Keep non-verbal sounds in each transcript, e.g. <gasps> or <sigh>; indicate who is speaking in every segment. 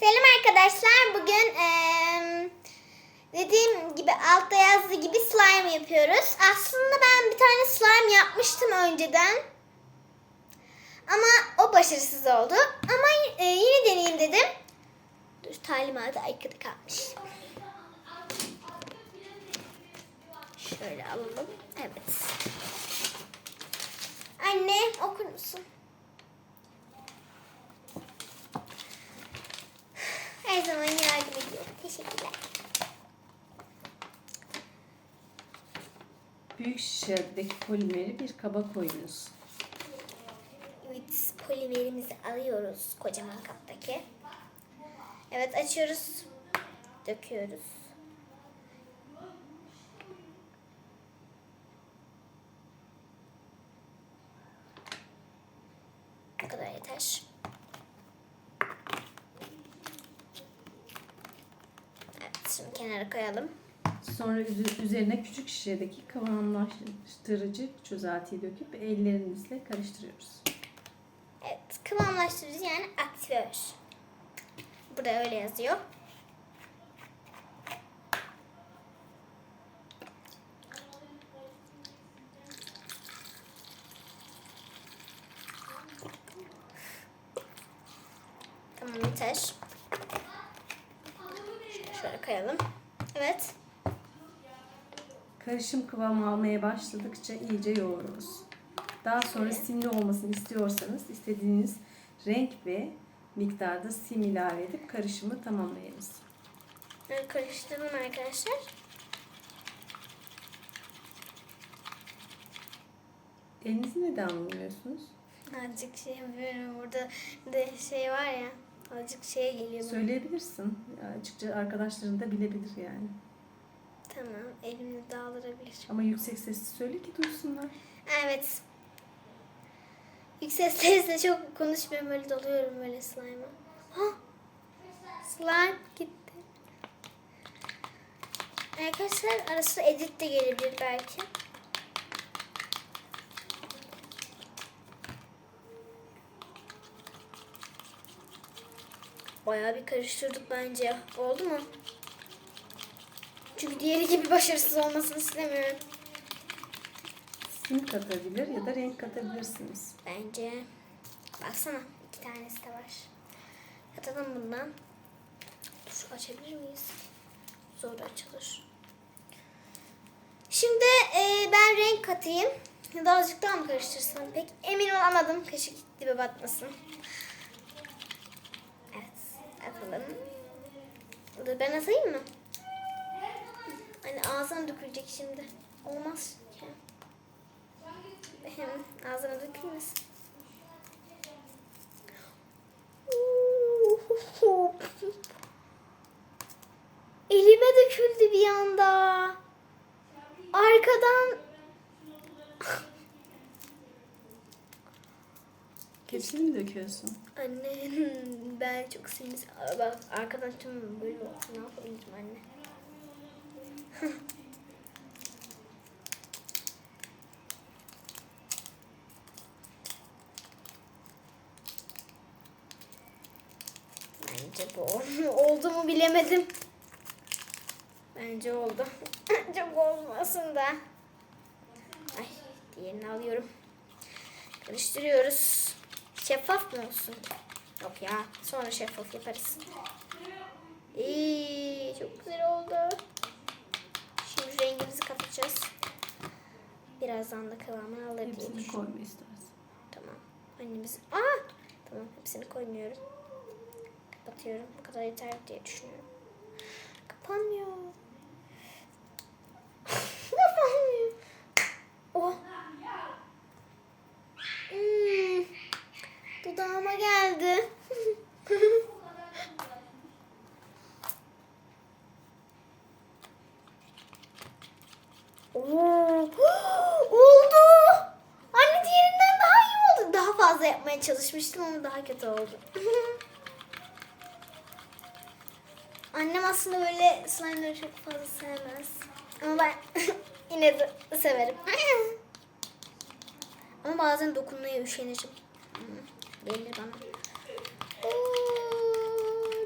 Speaker 1: Selam arkadaşlar. Bugün eee, dediğim gibi altta yazdığı gibi slime yapıyoruz. Aslında ben bir tane slime yapmıştım önceden. Ama o başarısız oldu. Ama e, yine deneyeyim dedim. Dur talimatı arkada kalmış. Şöyle alalım. Evet.
Speaker 2: Büyük şişedeki polimeri bir kaba koyunuz.
Speaker 1: Evet, polimerimizi alıyoruz kocaman kaptaki. Evet, açıyoruz. Döküyoruz. Bu kadar yeter. Evet, şimdi kenara koyalım.
Speaker 2: Sonra üzerine küçük şişedeki kıvamlaştırıcı çözeltiyi döküp ellerimizle karıştırıyoruz.
Speaker 1: Evet, kıvamlaştırıcı yani aktivör. Burada öyle yazıyor. Tamam yeter. Şöyle koyalım. Evet.
Speaker 2: Karışım kıvam almaya başladıkça iyice yoğururuz. Daha sonra simli olmasını istiyorsanız istediğiniz renk ve miktarda sim ilave edip karışımı tamamlayınız.
Speaker 1: Böyle karıştırdım arkadaşlar.
Speaker 2: Elinizi neden vurmuyorsunuz?
Speaker 1: Azıcık şey yapıyorum. Burada de şey var ya. Azıcık şeye geliyor.
Speaker 2: Söyleyebilirsin. Ya Açıkça arkadaşların da bilebilir yani.
Speaker 1: Tamam. Elimle dağılabilir.
Speaker 2: Ama yüksek sesli söyle ki duysunlar.
Speaker 1: Evet. Yüksek sesle çok konuşmuyorum. Böyle doluyorum böyle slime'a. Ha! Slime gitti. Arkadaşlar arası edit de gelebilir belki. Bayağı bir karıştırdık bence. Oldu mu? Çünkü diğeri gibi başarısız olmasını istemiyorum.
Speaker 2: Sim katabilir ya da renk katabilirsiniz.
Speaker 1: Bence. Baksana iki tanesi de var. Katalım bundan. Şu açabilir miyiz? Zor açılır. Şimdi e, ben renk katayım. Ya da azıcık daha mı karıştırsam? Pek emin olamadım. Kaşık dibe batmasın. Evet. Dur ben atayım mı? Hani ağzına dökülecek şimdi. Olmaz ki. Hem ağzına dökülmesin. <laughs> Elime döküldü bir anda. Arkadan
Speaker 2: Hepsini mi döküyorsun?
Speaker 1: anne <laughs> ben çok sinirli. Bak arkadan tüm böyle. Ne yapabilirim bu oldu mu bilemedim. Bence oldu. <laughs> Çok olmasın da. Ay diğerini alıyorum. Karıştırıyoruz. Şeffaf mı olsun? Yok ya. Sonra şeffaf yaparız. İyi, çok güzel oldu. Şimdi rengimizi katacağız. Birazdan da kıvamını alır diye
Speaker 2: Hepsini koyma istersen.
Speaker 1: Tamam. Annemiz... Aa! Tamam hepsini koymuyorum. Kapatıyorum. Bu kadar yeter diye düşünüyorum. Kapanmıyor. <laughs> Kapanmıyor. Oh. Hmm. Dudağıma geldi. <laughs> Oo. <gasps> Oldu. Anne diğerinden daha iyi oldu. Daha fazla yapmaya çalışmıştım ama daha kötü oldu. Annem aslında böyle slime'ları çok fazla sevmez. Ama ben <laughs> yine de severim. <laughs> ama bazen dokunmaya üşenirim. Gelir bana.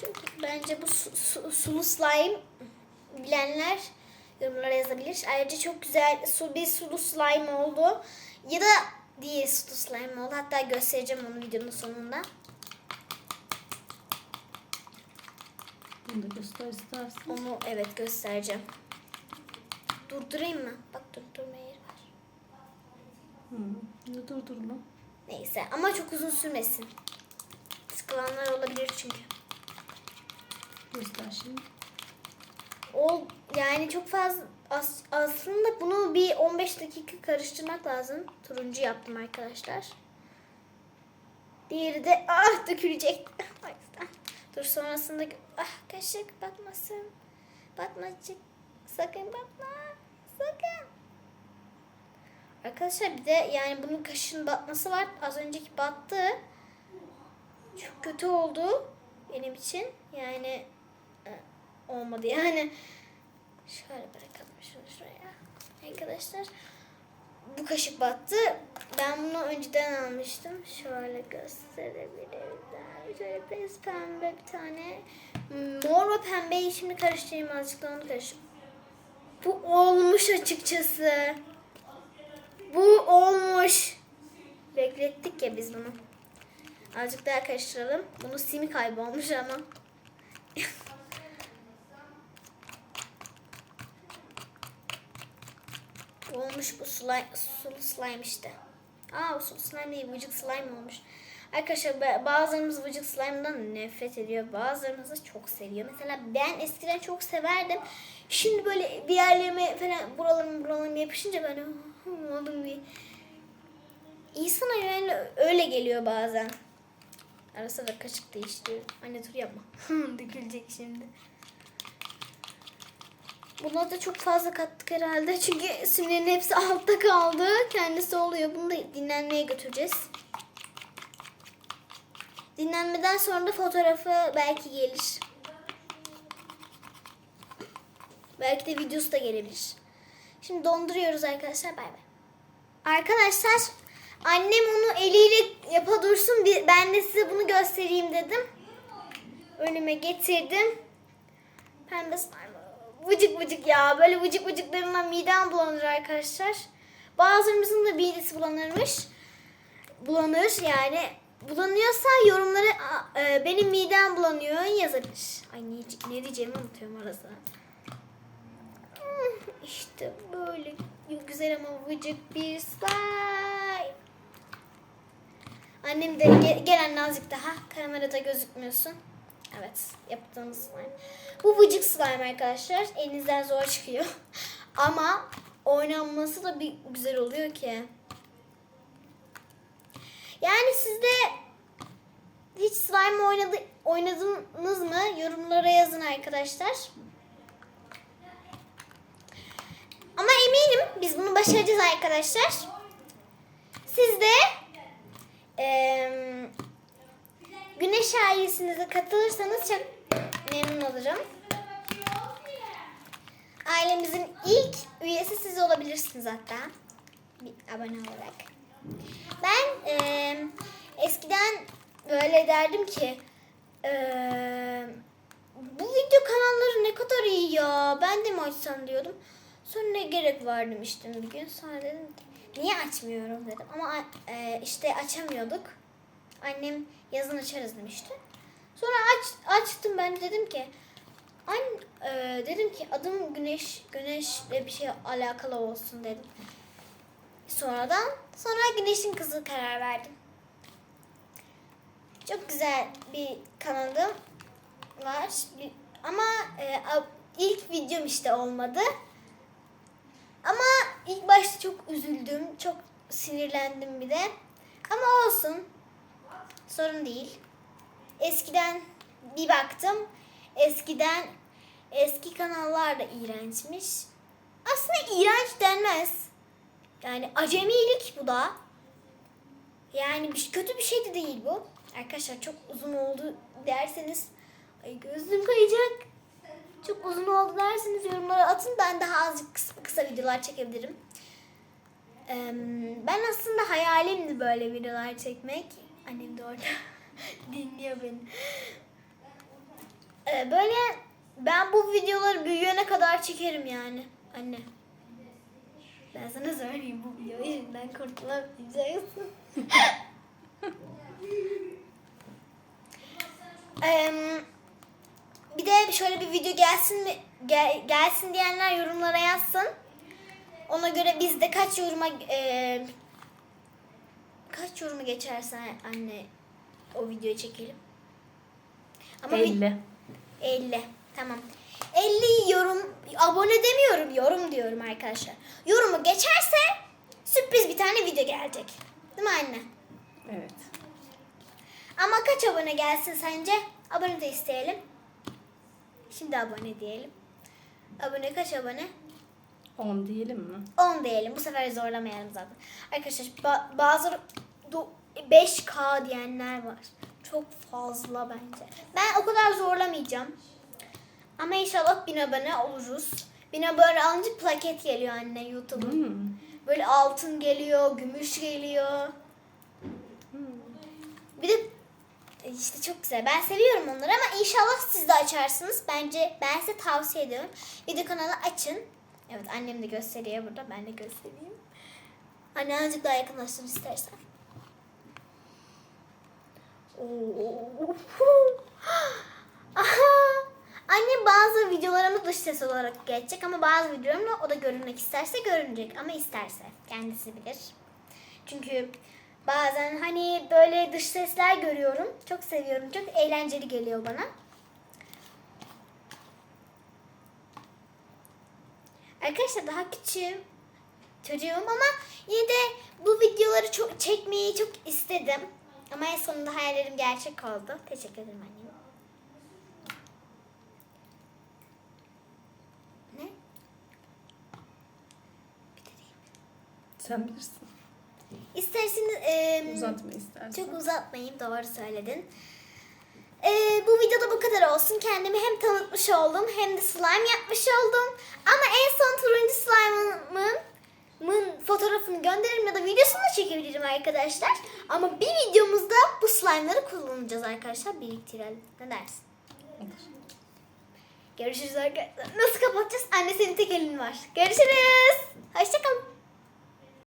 Speaker 1: Çok Bence bu su- su- sulu slime bilenler yorumlara yazabilir. Ayrıca çok güzel su bir sulu slime oldu. Ya da diğer sulu slime oldu. Hatta göstereceğim onu videonun sonunda.
Speaker 2: Bunu da göster istersen.
Speaker 1: Onu evet göstereceğim. Durdurayım mı? Bak durdurma yeri var.
Speaker 2: Hmm. Bunu durdurma.
Speaker 1: Neyse ama çok uzun sürmesin. Sıkılanlar olabilir çünkü.
Speaker 2: Göster şimdi.
Speaker 1: O yani çok fazla as- aslında bunu bir 15 dakika karıştırmak lazım. Turuncu yaptım arkadaşlar. Diğeri de ah dökülecek. <laughs> Dur sonrasında ah kaşık batmasın. Batmacık. Sakın batma. Sakın. Arkadaşlar bir de yani bunun kaşığın batması var. Az önceki battı. Çok kötü oldu benim için. Yani e, olmadı yani. Şöyle bırakalım şunu şuraya. Arkadaşlar bu kaşık battı. Ben bunu önceden almıştım. Şöyle gösterebilirim. Şöyle bez pembe bir tane. Mor ve pembeyi şimdi karıştırayım azıcık onu karıştırayım. Bu olmuş açıkçası. Bu olmuş. Beklettik ya biz bunu. Azıcık daha karıştıralım. Bunun simi kaybolmuş ama. <laughs> olmuş bu slime, sulu slime işte. Aa sulu slime değil vıcık slime olmuş. Arkadaşlar ba- bazılarımız vıcık slime'dan nefret ediyor. Bazılarımız da çok seviyor. Mesela ben eskiden çok severdim. Şimdi böyle bir yerlerime falan buralarım buralarım yapışınca "Hmm, oldum bir. İnsana yani öyle geliyor bazen. Ara sıra kaşık değiştiriyorum. Anne dur yapma. <laughs> Dökülecek şimdi. Buna da çok fazla kattık herhalde. Çünkü simlerin hepsi altta kaldı. Kendisi oluyor. Bunu da dinlenmeye götüreceğiz. Dinlenmeden sonra da fotoğrafı belki gelir. Belki de videosu da gelebilir. Şimdi donduruyoruz arkadaşlar. Bay bay. Arkadaşlar annem onu eliyle yapa dursun. Ben de size bunu göstereyim dedim. Önüme getirdim. Pembe slime. Vıcık vıcık ya. Böyle vıcık vıcıklarından midem bulanır arkadaşlar. Bazılarımızın da midesi bulanırmış. Bulanır yani. Bulanıyorsa yorumlara "Aa, e, benim midem bulanıyor yazabilir. Ay ne, ne diyeceğimi unutuyorum arasında. Hmm, İşte böyle güzel ama vıcık bir slime. Annem de gel, gel anne azıcık daha. Kamerada gözükmüyorsun. Evet yaptığımız slime. Bu vıcık slime arkadaşlar. Elinizden zor çıkıyor. <laughs> Ama oynanması da bir güzel oluyor ki. Yani sizde hiç slime oynadı, oynadınız mı? Yorumlara yazın arkadaşlar. Ama eminim biz bunu başaracağız arkadaşlar. Siz de eee Güneş ailesinize katılırsanız çok memnun olurum. Ailemizin ilk üyesi siz olabilirsiniz hatta. Bir abone olarak. Ben eee, eskiden böyle derdim ki eee, bu video kanalları ne kadar iyi ya. Ben de mi açsam diyordum. Sonra ne gerek var demiştim bir gün. Sonra dedim ki, niye açmıyorum dedim. Ama eee, işte açamıyorduk. Annem yazın açarız demişti. Sonra aç, açtım ben dedim ki an e, dedim ki adım Güneş Güneşle bir şey alakalı olsun dedim. Sonradan sonra Güneş'in kızı karar verdim. Çok güzel bir kanalım var. Ama e, ilk videom işte olmadı. Ama ilk başta çok üzüldüm. Çok sinirlendim bir de. Ama olsun. Sorun değil. Eskiden bir baktım. Eskiden eski kanallar da iğrençmiş. Aslında iğrenç denmez. Yani acemilik bu da. Yani bir, kötü bir şey de değil bu. Arkadaşlar çok uzun oldu derseniz ay gözüm kayacak. Çok uzun oldu derseniz yorumlara atın. Ben daha azıcık kısa, kısa videolar çekebilirim. Eee, ben aslında hayalimdi böyle videolar çekmek. Annem de orada <laughs> dinliyor beni. Eee, e, böyle ben bu videoları büyüyene kadar çekerim yani. Anne. Ben sana söyleyeyim bu videoyu yüzünden kurtulamayacaksın. <laughs> Em, bir de şöyle bir video gelsin mi gel- gelsin diyenler yorumlara yazsın. Ona göre biz de kaç yoruma e, kaç yorumu geçerse anne o videoyu çekelim. Ama bir-
Speaker 2: 50.
Speaker 1: 50. Tamam. 50 yorum abone demiyorum yorum diyorum arkadaşlar. Yorumu geçerse sürpriz bir tane video gelecek. Değil mi anne?
Speaker 2: Evet.
Speaker 1: Ama kaç abone gelsin sence? Abone de isteyelim. Şimdi abone diyelim. Abone kaç abone?
Speaker 2: 10 diyelim mi?
Speaker 1: 10 diyelim. Bu sefer zorlamayalım zaten. Arkadaşlar ba- bazı do- 5K diyenler var. Çok fazla bence. Ben o kadar zorlamayacağım. Ama inşallah 1000 abone oluruz. 1000 abone alınca plaket geliyor anne YouTube'un.
Speaker 2: Hmm.
Speaker 1: Böyle altın geliyor, gümüş geliyor.
Speaker 2: Hmm.
Speaker 1: Bir de e, işte çok güzel. Ben seviyorum onları ama inşallah siz de açarsınız. Bence ben size tavsiye ediyorum. Video kanalı açın. Evet annem de gösteriyor burada. Ben de göstereyim. Anne azıcık daha yakınlaştır istersen. Oo. Anne bazı videolarımı dış ses olarak geçecek ama bazı videolarımda o da görünmek isterse görünecek ama isterse kendisi bilir. Çünkü bazen hani böyle dış sesler görüyorum. Çok seviyorum. Çok eğlenceli geliyor bana. Arkadaşlar daha küçüğüm. Çocuğum ama yine de bu videoları çok çekmeyi çok istedim. Ama en sonunda hayallerim gerçek oldu. Teşekkür ederim annem. Ne? Bir de değil.
Speaker 2: Sen bilirsin.
Speaker 1: İsterseniz e,
Speaker 2: Uzatma istersen.
Speaker 1: çok uzatmayayım doğru söyledin. Ee, bu videoda bu kadar olsun. Kendimi hem tanıtmış oldum hem de slime yapmış oldum. Ama en son turuncu slime'ımın mın fotoğrafını gönderirim ya da videosunu da çekebilirim arkadaşlar. Ama bir videomuzda bu slime'ları kullanacağız arkadaşlar. Biriktirelim. Ne dersin? Görüşürüz arkadaşlar. Nasıl kapatacağız? Anne senin tek elin var. Görüşürüz. Hoşçakalın.